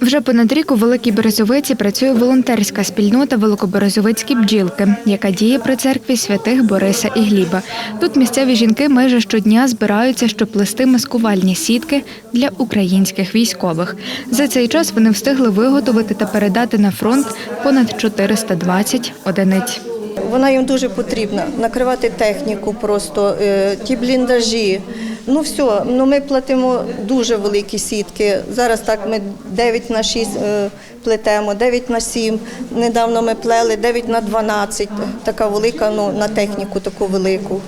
Вже понад рік у Великій Березовиці працює волонтерська спільнота Великоберезовицькі бджілки, яка діє при церкві святих Бориса і Гліба. Тут місцеві жінки майже щодня збираються, щоб плести маскувальні сітки для українських військових. За цей час вони встигли виготовити та передати на фронт понад 420 одиниць. Вона їм дуже потрібна. Накривати техніку, просто е, ті бліндажі. Ну все, ну ми платимо дуже великі сітки. Зараз так ми 9 на 6 е, плетемо, 9 на 7. Недавно ми плели 9 на 12. Така велика, ну на техніку таку велику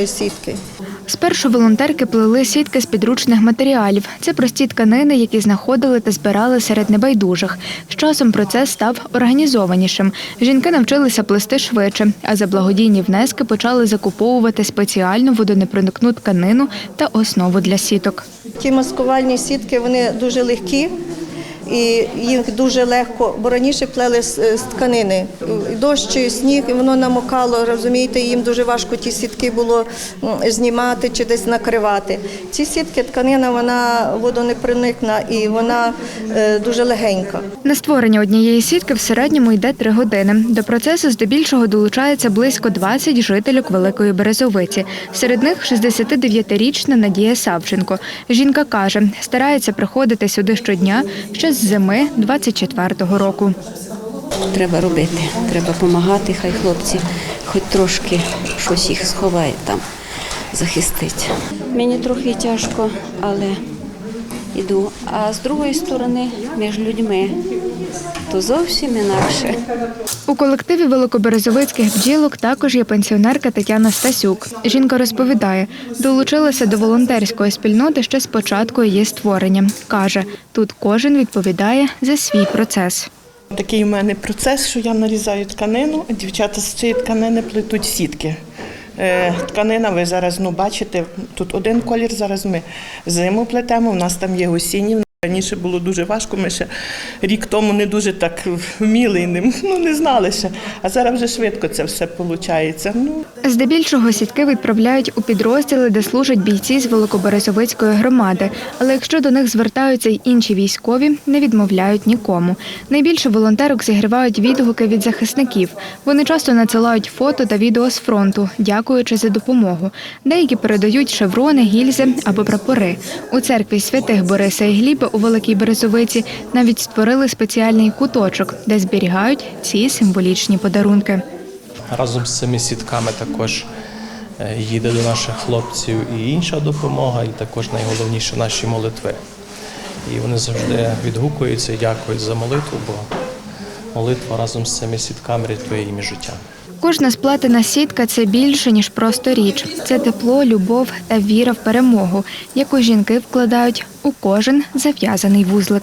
е, сітки. Спершу волонтерки плели сітки з підручних матеріалів. Це прості тканини, які знаходили та збирали серед небайдужих. З часом процес став організованішим. Жінки навчилися плести швидше, а за благодійні внески почали закуповувати спеціальну водонепроникну тканину та основу для сіток. Ті маскувальні сітки вони дуже легкі. І їх дуже легко, бо раніше плели з, з тканини. Дощ, і сніг, і воно намокало, розумієте, їм дуже важко ті сітки було знімати чи десь накривати. Ці сітки, тканина, вона водонепроникна і вона е, дуже легенька. На створення однієї сітки в середньому йде три години. До процесу здебільшого долучається близько 20 жительок Великої Березовиці. Серед них 69-річна Надія Савченко. Жінка каже, старається приходити сюди щодня ще з зими 24-го року. Треба робити, треба допомагати, хай хлопці хоч трошки щось їх сховає там, захистить. Мені трохи тяжко, але йду. А з другої сторони, між людьми, то зовсім інакше. У колективі великоберезовицьких бджілок також є пенсіонерка Тетяна Стасюк. Жінка розповідає, долучилася до волонтерської спільноти ще з початку її створення. Каже, тут кожен відповідає за свій процес. Такий у мене процес, що я нарізаю тканину, а дівчата з цієї тканини плетуть сітки. Е, Тканина, ви зараз ну, бачите, тут один колір, зараз ми зиму плетемо, у нас там є осінні. Раніше було дуже важко, ми ще рік тому не дуже так вміли не, ну, не знали ще. А зараз вже швидко це все виходить. Ну, Здебільшого сітки відправляють у підрозділи, де служать бійці з Великоберезовицької громади. Але якщо до них звертаються й інші військові, не відмовляють нікому. Найбільше волонтерок зігрівають відгуки від захисників. Вони часто надсилають фото та відео з фронту, дякуючи за допомогу. Деякі передають шеврони, гільзи або прапори. У церкві святих Бориса і Гліба у Великій Березовиці навіть створили спеціальний куточок, де зберігають ці символічні подарунки. Разом з цими сітками також е, їде до наших хлопців і інша допомога, і також найголовніше наші молитви. І вони завжди відгукуються і дякують за молитву, бо молитва разом з цими сітками рятує їм життя. Кожна сплетена сітка це більше ніж просто річ. Це тепло, любов та віра в перемогу, яку жінки вкладають у кожен зав'язаний вузлик.